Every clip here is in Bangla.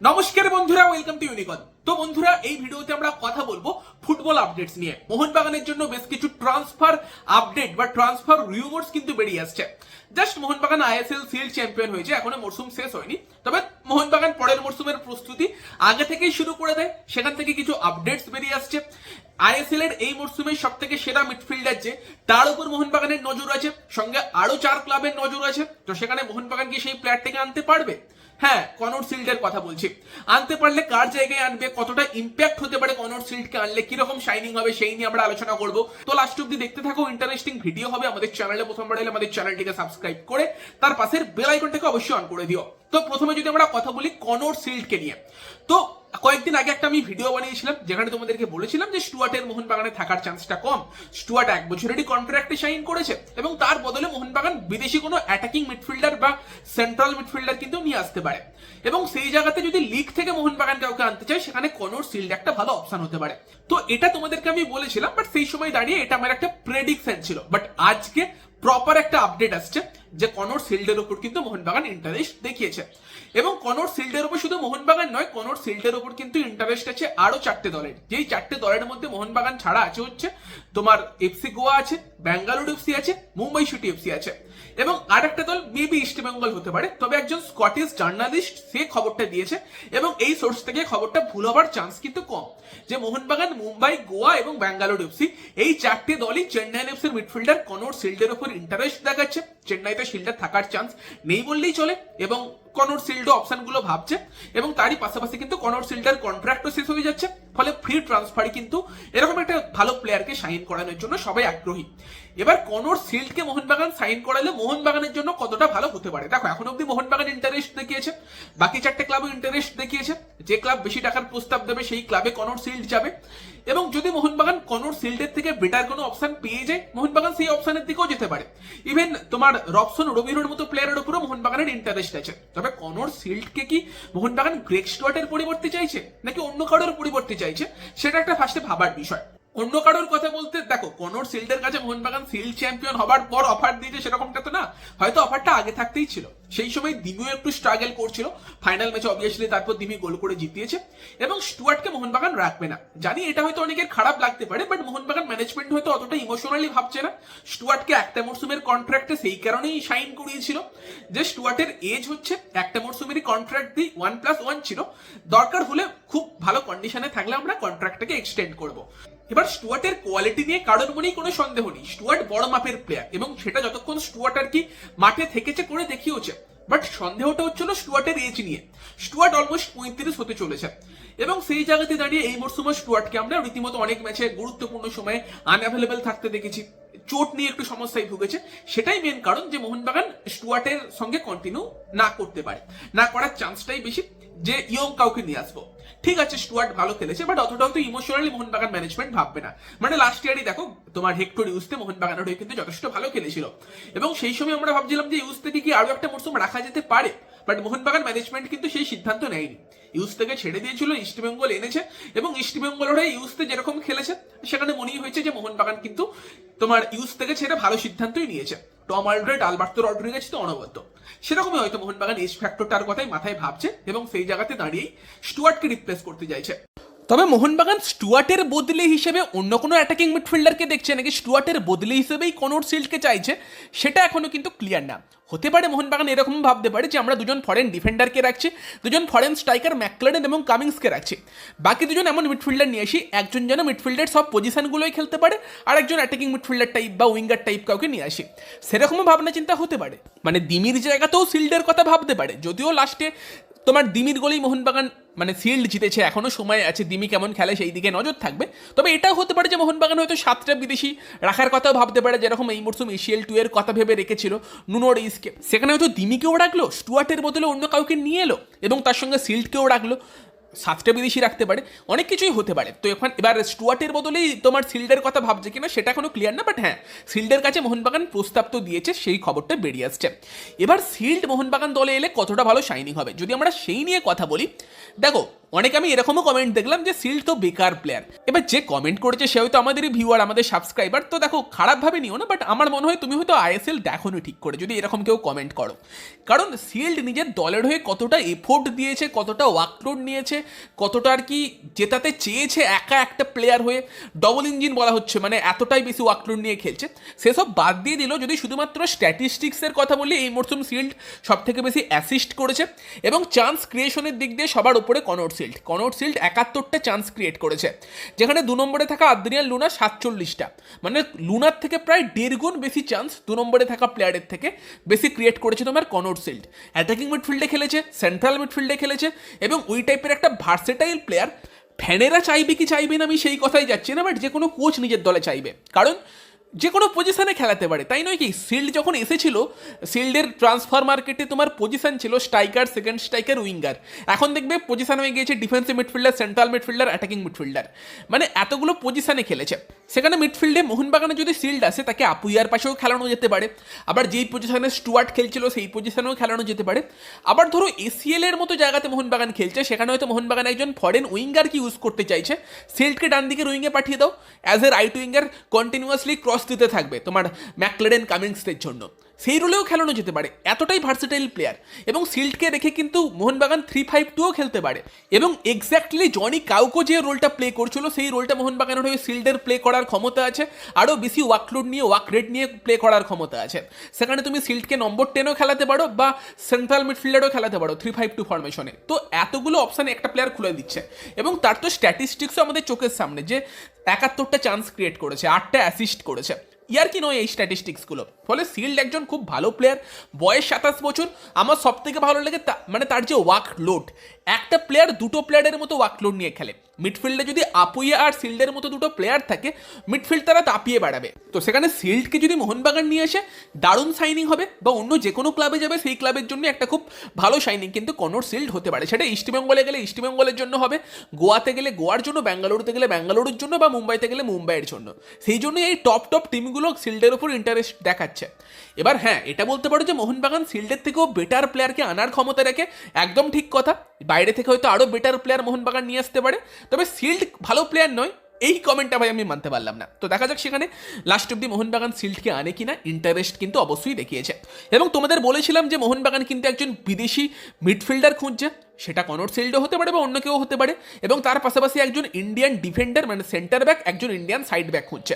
নমস্কার বন্ধুরা ওয়েলকাম টু ইউনিকন তো বন্ধুরা, এই ভিডিওতে আমরা কথা বলব ফুটবল আপডেটস নিয়ে। মোহনবাগানের জন্য বেশ কিছু ট্রান্সফার আপডেট বা ট্রান্সফার রিউমার্স কিন্তু বেরিয়ে আসছে। Just Mohun Bagan ISL shield champion হয়েছে, এখনও মরসুম শেষ হয়নি। তবে মোহনবাগান পরের মরসুমের প্রস্তুতি আগে থেকেই শুরু করে দেয়, সেখান থেকে কিছু আপডেটস বেরিয়ে আসছে। আইএসএল এর এই মরসুমের সব থেকে সেরা মিডফিল্ডার যে, তার উপর মোহনবাগানের নজর আছে, সঙ্গে আরও চার ক্লাবের নজর আছে। তো সেখানে মোহনবাগান কি সেই প্লেয়ারটাকে আনতে পারবে? হ্যাঁ কনর সিল্ডের কথা বলছি। আনতে পারলে কার জায়গায় আনবে, কতটা ইম্প্যাক্ট হতে পারে কনর সিল্ডকে আনলে, কীরকম শাইনিং হবে সেই নিয়ে আমরা আলোচনা করব। তো লাস্ট অব্দি দেখতে থাকো ইন্টারেস্টিং ভিডিও হবে আমাদের চ্যানেলে প্রথমবার এলে আমাদের চ্যানেলটিকে সাবস্ক্রাইব করে, তার পাশের বেল আইকনটাকে অবশ্যই অন করে দিও। তো প্রথমে যদি আমরা কথা বলি কনর সিল্ডকে নিয়ে, তো কয়েকদিন আগে একটা আমি ভিডিও বানিয়েছিলাম, যেখানে তোমাদেরকে বলেছিলাম যে স্টুয়ার্টের মোহনবাগানে থাকার চান্সটা কম। স্টুয়ার্ট এক বছরেরই কন্ট্রাক্টে সাইন করেছে এবং তার বদলে মোহনবাগান বিদেশি কোনো অ্যাটাকিং মিডফিল্ডার বা সেন্ট্রাল মিডফিল্ডার কিন্তু নিয়ে আসতে পারে। এবং সেই জায়গাতে যদি লিগ থেকে মোহনবাগান কাউকে আনতে চায়, সেখানে কনর সিল্ড একটা ভালো অপশন হতে পারে। তো এটা তোমাদেরকে আমি বলেছিলাম বাট সেই সময় দাঁড়িয়ে এটা আমার একটা প্রেডিকশন ছিল। বাট আজকে প্রপার একটা আপডেট আসছে যে কনর সিল্ডের উপর কিন্তু মোহনবাগান ইন্টারেস্ট দেখিয়েছে। এবং কনর সিল্ডের উপর শুধু মোহনবাগান নয়, কনর সিল্ডের উপর কিন্তু ইন্টারেস্ট আছে আরও চারটে দলের। যেই চারটে দলের মধ্যে মোহনবাগান ছাড়া আছে হচ্ছে তোমার এফসি গোয়া আছে ব্যাঙ্গালোর এফসি আছে মুম্বাই সিটি এফসি আছে। এবং আর একটা দল মেবি ইস্ট বেঙ্গল হতে পারে, তবে একজন স্কটিশ জার্নালিস্ট সে খবরটা দিয়েছে এবং এই সোর্স থেকে খবরটা ভুল হবার চান্স কিন্তু কম। যে মোহনবাগান, মুম্বাই, গোয়া এবং ব্যাঙ্গালোর এফসি এই চারটি দলই চেন্নাই এফসির মিডফিল্ডার কনর শিল্ডের উপর ইন্টারেস্ট দেখাচ্ছে। চেন্নাইতে শিল্ডার থাকার চান্স নেই বললেই চলে এবং কনর সিল্ড অপশনগুলো ভাবছে এবং তারই পাশাপাশি কিন্তু কনর সিল্ডার কন্ট্রাক্টও শেষ হয়ে যাচ্ছে। ফলে ফ্রি ট্রান্সফারই কিন্তু এরকম একটা ভালো প্লেয়ারকে সাইন করানোর জন্য সবাই আগ্রহী। এবার কনর সিল্ডকে মোহনবাগান সাইন করালে মোহনবাগানের জন্য কতটা ভালো হতে পারে? দেখো, এখন অব্দি মোহনবাগান ইন্টারেস্ট দেখিয়েছে, বাকি চারটে ক্লাবও ইন্টারেস্ট দেখিয়েছে। যে ক্লাব বেশি টাকার প্রস্তাব দেবে, সেই ক্লাবে কনর সিল্ড যাবে। এবং যদি মোহনবাগান কনর সিল্ডের থেকে বেটার কোনো অপশন পেয়ে যায়, মোহনবাগান সেই অপশনের দিকেও যেতে পারে। ইভেন তোমার রবসন রবিরোর মতো প্লেয়ারের উপরও মোহনবাগানের ইন্টারেস্ট আছে। তবে কনর সিল্ডকে কি মোহনবাগান গ্রেক স্টুয়ার্টের পরিবর্তে চাইছে, নাকি অন্য কারোর পরিবর্তে চাইছে, সেটা একটা ফার্স্টে ভাবার বিষয়। অন্য কারোর কথা বলতে, দেখো, কনর সিল্ডের কাছে মোহনবাগান সিল্ড চ্যাম্পিয়ন হবার পর অফার দিয়েছে সেরকমটা তো না, হয়তো অফারটা আগে থাকতেই ছিল। সেই সময় দিমিও একটু স্ট্রাগল করছিল। ফাইনাল ম্যাচে অবভিয়াসলি তারপর দিমি গোল করে জিতিয়েছে। এবং স্টুয়ার্টকে মোহনবাগান রাখবে না। জানি এটা হয়তো অনেকের খারাপ লাগতে পারে বাট মোহনবাগান ম্যানেজমেন্ট হয়তো অতটা ইমোশনালি ভাবছে না। স্টুয়ার্টকে একটা মরসুমের কন্ট্রাক্টে সেই কারণেই সাইন করিয়েছিল। যে স্টুয়ার্টের এজ হচ্ছে, একটা মরসুমেরই কন্ট্রাক্ট দিই ওয়ান প্লাস ওয়ান ছিল। দরকার হলে খুব ভালো কন্ডিশনে থাকলে আমরা কন্ট্রাক্টটাকে এক্সটেন্ড করব। এবার স্টুয়ার্টের কোয়ালিটি নিয়ে কারোর মনেই কোনো সন্দেহ নেই। স্টুয়ার্ট বড় মাপের প্লেয়ার এবং সেটা যতক্ষণ স্টুয়ার্ট আর কি মাঠে থেকেছে করে দেখিয়েছে। বাট সন্দেহটা হচ্ছিল স্টুয়ার্টের এজ নিয়ে। স্টুয়ার্ট অলমোস্ট পঁয়ত্রিশ হতে চলেছে। এবং সেই জায়গাতে দাঁড়িয়ে এই মরসুমে স্টুয়ার্টকে আমরা রীতিমতো অনেক ম্যাচে গুরুত্বপূর্ণ সময়ে আনঅ্যাভেলেবেল থাকতে দেখেছি। চোট নিয়ে একটু সমস্যায় ভুগেছে। সেটাই মেন কারণ যে মোহনবাগান স্টুয়ার্টের সঙ্গে কন্টিনিউ না করতে পারে। না করার চান্সটাই বেশি। যে ইয়ং কাউকে নিয়ে আসব। ঠিক আছে, স্টুয়ার্ট ভালো খেলেছে বাট অতটাও তো ইমোশনালি মোহনবাগান ম্যানেজমেন্ট ভাববে না। মানে লাস্ট ইয়ারই দেখো, তোমার হেক্টর ইউজতে মোহনবাগান হয়ে কিন্তু যথেষ্ট ভালো খেলেছিল। এবং সেই সময় আমরা ভাবছিলাম যে ইউজ থেকে কি আরও একটা মরসুম রাখা যেতে পারে। বাট মোহনবাগান ম্যানেজমেন্ট কিন্তু সেই সিদ্ধান্ত নেয়নি। ইউস থেকে ছেড়ে দিয়েছিল ইস্টবেঙ্গল এনেছে এবং ইস্টবেঙ্গল ওরা ইউসতে যেরকম খেলেছে, সেখানে মনেই হয়েছে যে মোহনবাগান কিন্তু তোমার ইউজ থেকে ছেড়ে ভালো সিদ্ধান্তই নিয়েছে। টম আলড্রেড আলবার্তো রড্রিগেজ তো অনবদ্য। সেরকমই হয়তো মোহনবাগান এস ফ্যাক্টরটার কথাই মাথায় ভাবছে এবং সেই জায়গাতে দাঁড়িয়েই স্টুয়ার্টকে রিপ্লেস করতে চাইছে। তবে মোহনবাগান স্টুয়ার্টের বদলে হিসেবে অন্য কোনো অ্যাটাকিং মিডফিল্ডারকে দেখছে নাকি স্টুয়ার্টের বদলে হিসেবেই কনর সিল্ডকে চাইছে, সেটা এখনও কিন্তু ক্লিয়ার না। হতে পারে মোহনবাগান এরকম ভাবতে পারে যে আমরা দুজন ফরেন ডিফেন্ডারকে রাখছি, দুজন ফরেন স্ট্রাইকার ম্যাকলারেন এবং কামিংসকে রাখছি। বাকি দুজন এমন মিডফিল্ডার নিয়ে আসি, একজন যেন মিডফিল্ডের সব পজিশনগুলোই খেলতে পারে, আর একজন অ্যাটাকিং মিডফিল্ডার টাইপ বা উইঙ্গার টাইপ কাউকে নিয়ে আসি। সেরকমও ভাবনা চিন্তা হতে পারে। মানে দিমির জায়গাতেও সিল্ডের কথা ভাবতে পারে, যদিও লাস্টে তোমার দিমির গোলেই মোহনবাগান মানে ফিল্ড জিতেছে এখনও সময় আছে, দিমি কেমন খেলে সেই দিকে নজর থাকবে। তবে এটাও হতে পারে যে মোহনবাগান হয়তো সাতটা বিদেশি রাখার কথাও ভাবতে পারে, যেরকম এই মরসুম এশিয়াল টু এর কথা ভেবে রেখেছিল নুনোর ইসকে সেখানে হয়তো দিমিকেও রাখল, স্টুয়ার্টের বদলে অন্য কাউকে নিয়ে এলো, এবং তার সঙ্গে সিল্ডকেও রাখল। সাতটা বিদেশি রাখতে পারে, অনেক কিছুই হতে পারে। তো এখন এবার স্টুয়ার্টের বদলেই তোমার সিল্ডের কথা ভাবছে কিনা সেটা এখনও ক্লিয়ার না বাট হ্যাঁ সিল্ডের কাছে মোহনবাগান প্রস্তাব তো দিয়েছে, সেই খবরটা বেরিয়ে আসছে। এবার সিল্ড মোহনবাগান দলে এলে কতটা ভালো শাইনিং হবে? যদি আমরা সেই নিয়ে কথা বলি, দেখো অনেকে আমি এরকমও কমেন্ট দেখলাম যে সিল্ড তো বেকার প্লেয়ার এবার যে কমেন্ট করেছে সে হয়তো আমাদেরই ভিউয়ার আমাদের সাবস্ক্রাইবার তো দেখো, খারাপভাবে নিও না বাট আমার মনে হয় তুমি হয়তো আইএসএল দেখোনি ঠিক করে, যদি এরকম কেউ কমেন্ট করো। কারণ সিল্ড নিজের দলের হয়ে কতটা এফোর্ট দিয়েছে, কতটা ওয়ার্কলোড নিয়েছে, কতটা আর কি জেতাতে চেয়েছে একা একটা প্লেয়ার হয়ে ডবল ইঞ্জিন বলা হচ্ছে মানে এতটাই বেশি ওয়ার্কলোড নিয়ে খেলছে। সেসব বাদ দিয়ে দিল যদি শুধুমাত্র স্ট্যাটিস্টিক্সের কথা বলি এই মরসুম সিল্ড সব থেকে বেশি অ্যাসিস্ট করেছে। এবং চান্স ক্রিয়েশনের দিক দিয়ে সবার উপরে কনট সিল্ড। কনট সিল্ড একাত্তরটা চান্স ক্রিয়েট করেছে। যেখানে দু নম্বরে থাকা আদ্রিয়ান লুনা সাতচল্লিশটা। মানে লুনার থেকে প্রায় দেড় গুণ বেশি চান্স দু নম্বরে থাকা প্লেয়ারের থেকে বেশি ক্রিয়েট করেছে তোমার কনট সিল্ড। অ্যাটাকিং মিডফিল্ডে খেলেছে সেন্ট্রাল মিডফিল্ডে খেলেছে এবং ওই টাইপের একটা ভার্সেটাইল প্লেয়ার ফ্যানেরা চাইবে কি চাইবে না আমি সেই কথাই যাচ্ছি না বাট যে কোনো কোচ নিজের দলে চাইবে। কারণ যে কোনো পজিশনে খেলাতে পারে। তাই নয় কি? শিল্ড যখন এসেছিল শিল্ডের ট্রান্সফার মার্কেটে তোমার পজিশন ছিল স্ট্রাইকার সেকেন্ড স্ট্রাইকার উইঙ্গার এখন দেখবে পজিশন হয়ে গিয়েছে defensive midfielder central midfielder attacking midfielder মানে এতগুলো পজিশানে খেলেছে। সেখানে মিডফিল্ডে মোহনবাগানে যদি শিল্ড আসে, তাকে আপুইয়ার পাশেও খেলানো যেতে পারে। আবার যেই পজিশনে স্টুয়ার্ট খেলছিল, সেই পজিশনেও খেলানো যেতে পারে। আবার ধরো এসিএল এর মতো জায়গাতে মোহনবাগান খেলছে, সেখানে হয়তো মোহনবাগান একজন ফরেন উইঙ্গারকে ইউজ করতে চাইছে শিল্ডকে ডান দিকের উইঙ্গে পাঠিয়ে দাও। As a right winger continuously cross দিতে থাকবে তোমার ম্যাকলেডেন কামিংসদের জন্য। সেই রোলেও খেলানো যেতে পারে, এতটাই ভার্সেটাইল প্লেয়ার এবং সিল্ডকে রেখে কিন্তু মোহনবাগান থ্রি ফাইভ টুও খেলতে পারে। এবং এক্স্যাক্টলি জনি কাউকো যে রোলটা প্লে করছিল, সেই রোলটা মোহনবাগানের হয়ে সিল্ডের প্লে করার ক্ষমতা আছে। আরও বেশি ওয়াকলোড নিয়ে ওয়ার্ক রেট নিয়ে প্লে করার ক্ষমতা আছে। সেখানে তুমি সিল্ডকে নম্বর টেনও খেলাতে পারো বা সেন্ট্রাল মিডফিল্ডারও খেলাতে পারো থ্রি ফাইভ টু ফরমেশনে তো এতগুলো অপশান একটা প্লেয়ার খুলে দিচ্ছে। এবং তার তো স্ট্যাটিস্টিক্সও আমাদের চোখের সামনে যে একাত্তরটা চান্স ক্রিয়েট করেছে, আটটা অ্যাসিস্ট করেছে। ইয়ার কি নয় এই স্ট্যাটিস্টিক্সগুলো ফলে সিল্ড একজন খুব ভালো প্লেয়ার বয়স সাতাশ বছর, আমার সব থেকে ভালো লাগে মানে তার যে ওয়ার্ক লোড একটা প্লেয়ার দুটো প্লেয়ারের মতো ওয়ার্ক লোড নিয়ে খেলে। মিডফিল্ডে যদি আপুইয়া আর সিল্ডের মতো দুটো প্লেয়ার থাকে মিডফিল্ড তারা তাপিয়ে বাড়াবে। তো সেখানে সিল্ডকে যদি মোহনবাগান নিয়ে আসে, দারুণ সাইনিং হবে বা অন্য যে কোনো ক্লাবে যাবে, সেই ক্লাবের জন্য একটা খুব ভালো শাইনিং কিন্তু কনর সিল্ড হতে পারে। সেটা ইস্টবেঙ্গলে গেলে ইস্টবেঙ্গলের জন্য হবে, গোয়াতে গেলে গোয়ার জন্য ব্যাঙ্গালুরুতে গেলে ব্যাঙ্গালুরুর জন্য বা মুম্বাইতে গেলে মুম্বাইয়ের জন্য। সেই জন্য এই টপ টপ টিমগুলো সিল্ডের উপর ইন্টারেস্ট দেখাচ্ছে। এবার হ্যাঁ এটা বলতে পারো যে মোহনবাগান সিল্ডের থেকেও বেটার প্লেয়ারকে আনার ক্ষমতা রাখে একদম ঠিক কথা। বাইরে থেকে হয়তো আরও বেটার প্লেয়ার মোহনবাগান নিয়ে আসতে পারে। তবে সিল্ড ভালো প্লেয়ার নয়, এই কমেন্টটা ভাই আমি মানতে পারলাম না। তো দেখা যাক সেখানে লাস্ট অব্দি মোহনবাগান সিল্ডকে আনে কিনা ইন্টারেস্ট কিন্তু অবশ্যই দেখিয়েছে। এবং তোমাদের বলেছিলাম যে মোহনবাগান কিন্তু একজন বিদেশি মিডফিল্ডার খুঁজছে। সেটা কনর সিল্ডও হতে পারে বা অন্য কেউ হতে পারে। এবং তার পাশাপাশি একজন ইন্ডিয়ান ডিফেন্ডার মানে সেন্টার ব্যাক একজন ইন্ডিয়ান সাইড ব্যাক হচ্ছে।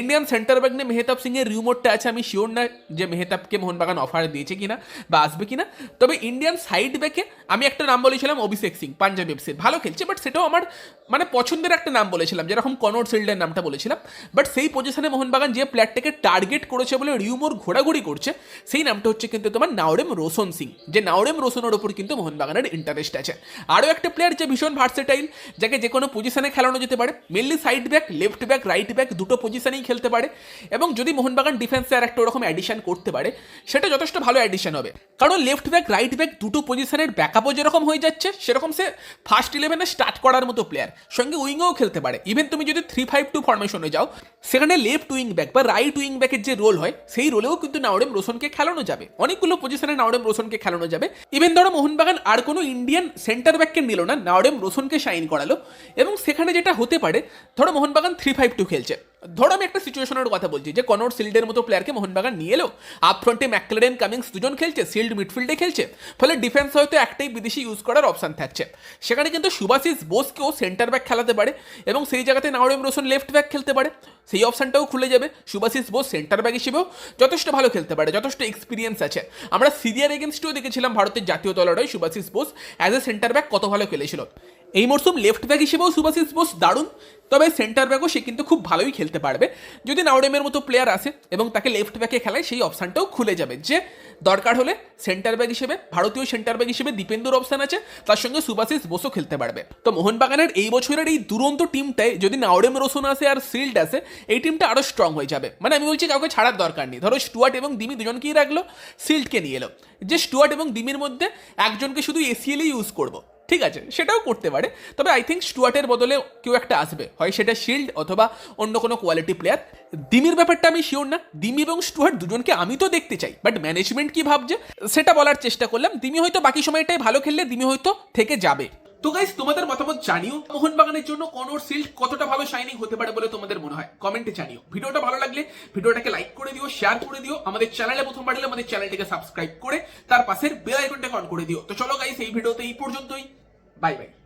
ইন্ডিয়ান সেন্টার ব্যাক নিয়ে মেহতাব সিং এর রিউমোটটা আছে, আমি শিওর না যে মেহতাবকে মোহনবাগান অফার দিয়েছে কিনা বা আসবে কিনা। তবে ইন্ডিয়ান সাইড ব্যাকে আমি একটা নাম বলেছিলাম, অভিষেক সিং, পাঞ্জাবি এফসির ভালো খেলছে বাট সেটাও আমার মানে পছন্দের একটা নাম বলেছিলাম, যেরকম কনর সিল্ডের নামটা বলেছিলাম। বাট সেই পজিশনে মোহনবাগান যে প্লেয়ারটাকে টার্গেট করেছে বলে রিউমোর ঘোরাঘুরি করছে, সেই নামটা হচ্ছে কিন্তু তোমার নাওরেম রোশন সিং। যে নাওরেম রোশনের ওপর কিন্তু মোহনবাগানের ইন্টারেস্ট আছে আরও একটা প্লেয়ার যে ভীষণ ভার্সেটাইল যাকে যে কোনো পজিশনে খেলানো যেতে পারে। Mainly side back left back right back দুটো পজিশনেই খেলতে পারে। এবং যদি মোহনবাগান ডিফেন্সে আর একটা ওরকম অ্যাডিশন করতে পারে, সেটা যথেষ্ট ভালো অ্যাডিশন হবে। কারণ লেফট ব্যাক রাইট ব্যাক দুটো পজিশনের ব্যাকআপও যেরকম হয়ে যাচ্ছে, সেরকম সে ফার্স্ট ইলেভেনে স্টার্ট করার মতো প্লেয়ার সঙ্গে উইংও খেলতে পারে। ইভেন তুমি যদি থ্রি ফাইভ টু ফরমেশনে যাও, সেখানে লেফট উইং ব্যাক বা রাইট উইং ব্যাকের যে রোল হয়, সেই রোলেও কিন্তু নাওরেম রোশনকে খেলানো যাবে। অনেকগুলো পজিশনে নাওরেম রোশনকে খেলানো যাবে। ইভেন ধরো মোহনবাগান আর কোনো ইন্ডিয়ান সেন্টার ব্যাককে নিল না নাওরেম রোশনকে সাইন করালো এবং সেখানে যেটা হতে পারে, ধরো মোহনবাগান থ্রি ফাইভ টু খেলছে। ধরো আমি একটা সিচুয়েশনের কথা বলছি, যে কনর সিল্ডের মতো প্লেয়ারকে মোহনবাগান নিয়ে এলো। আপ ফ্রন্টে ম্যাকলেডেন কামিংস দুজন খেলছে সিল্ড মিডফিল্ডে খেলছে। ফলে ডিফেন্স হয়তো একটাই বিদেশি ইউজ করার অপশন থাকছে। সেখানে কিন্তু সুভাশিস বোসকেও সেন্টার ব্যাক খেলাতে পারে এবং সেই জায়গাতে নাওরেম রোশন লেফট ব্যাক খেলতে পারে। সেই অপশনটাও খুলে যাবে সুভাশিস বোস সেন্টার ব্যাক হিসেবেও। যথেষ্ট ভালো খেলতে পারে, যথেষ্ট এক্সপিরিয়েন্স আছে। আমরা সিরিয়ার এগেনস্টেও দেখেছিলাম ভারতের জাতীয় দলেরই Subhashis Bose as a centre back কত ভালো খেলেছিল। এই মরশুম লেফট ব্যাক হিসেবেও সুভাশিস বোস দারুণ। তবে সেন্টার ব্যাকও সে কিন্তু খুব ভালোই খেলতে পারবে। যদি নাওডেমের মতো প্লেয়ার আসে এবং তাকে লেফট ব্যাকে খেলায়, সেই অপশানটাও খুলে যাবে। যে দরকার হলে সেন্টার ব্যাক হিসেবে, ভারতীয় সেন্টার ব্যাক হিসেবে দীপেন্দুর অপশান আছে, তার সঙ্গে সুভাশিস বোসও খেলতে পারবে। তো মোহনবাগানের এই বছরের এই দুরন্ত টিমটায় যদি নাওডেম রোশন আসে আর সিল্ড আসে, এই টিমটা আরও স্ট্রং হয়ে যাবে। মানে আমি বলছি কাউকে ছাড়ার দরকার নেই। ধরো স্টুয়ার্ট এবং দিমি দুজনকেই রাখল সিল্ডকে নিয়ে এলো। যে স্টুয়ার্ট এবং দিমির মধ্যে একজনকে শুধু এসিএলই ইউজ করব। ঠিক আছে, সেটাও করতে পারে। তবে আই থিঙ্ক স্টুয়ার্টের বদলে কেউ একটা আসবে। হয় সেটা শিল্ড অথবা অন্য কোনো কোয়ালিটি প্লেয়ার দিমির ব্যাপারটা আমি শিওর না। দিমি এবং স্টুয়ার্ট দুজনকে আমি তো দেখতে চাই। বাট ম্যানেজমেন্ট কি ভাবছে, সেটা বলার চেষ্টা করলাম। দিমি হয়তো বাকি সময়টাই ভালো খেললে দিমি হয়তো থেকে যাবে। তো গাইস তোমাদের মতামত জানিও। মোহনবাগানের জন্য কনর সিল্ক কতটা ভালো শাইনিং হতে পারে বলে তোমাদের মনে হয়? কমেন্টে জানিও। ভিডিওটা ভালো লাগলে ভিডিওটাকে লাইক করে দিও শেয়ার করে দিও। আমাদের চ্যানেলে প্রথম বাড়লে আমাদের চ্যানেলটিকে সাবস্ক্রাইব করে, তার পাশের বেল আইকনটাকে অন করে দিও। তো চলো গাইস এই ভিডিওতে এই পর্যন্তই। Bye bye.